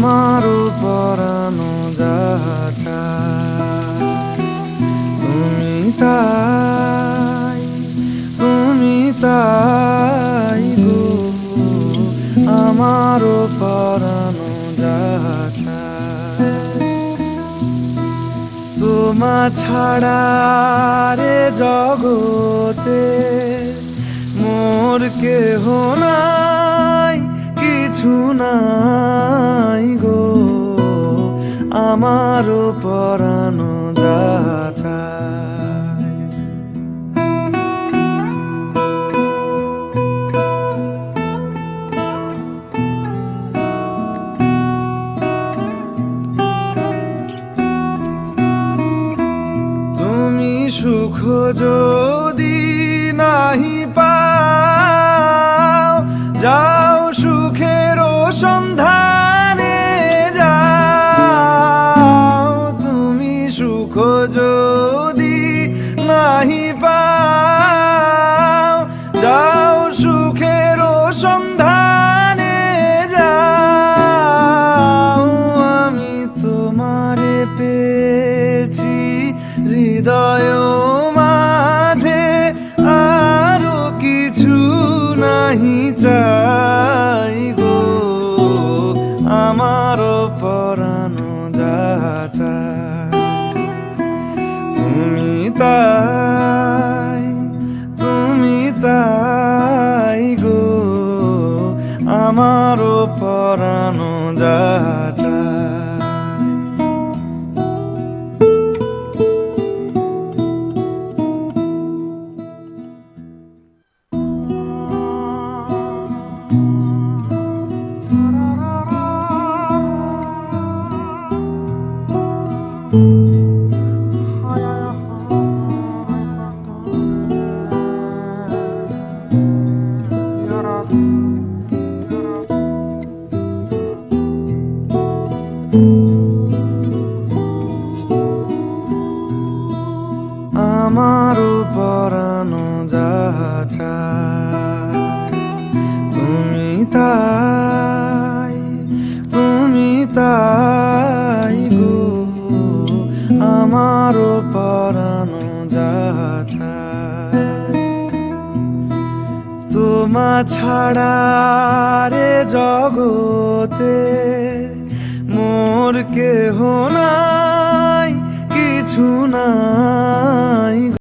আমারও পরানো যাচা তুমি তাই তুমি তাই গো। আমারও পরানো তোমা ছাড়া রে জগতে মোর কেহ নাই, কিছু গো আমারও পরানো যাচাই তুমি সুখ যদি নাহি পাও যাও হৃদয় মাঝে আরও কিছু নাহি চাই গো। আমার পরানো যাচা তুমি তাই তুমি তাই গো। আমারও পরানো যাচা আমারও পরানো যাচা তুমি তাই তুমি তাই। যাচা তোমা ছাড়া রে জগতে মোর কেহ নাই কিছু নাই।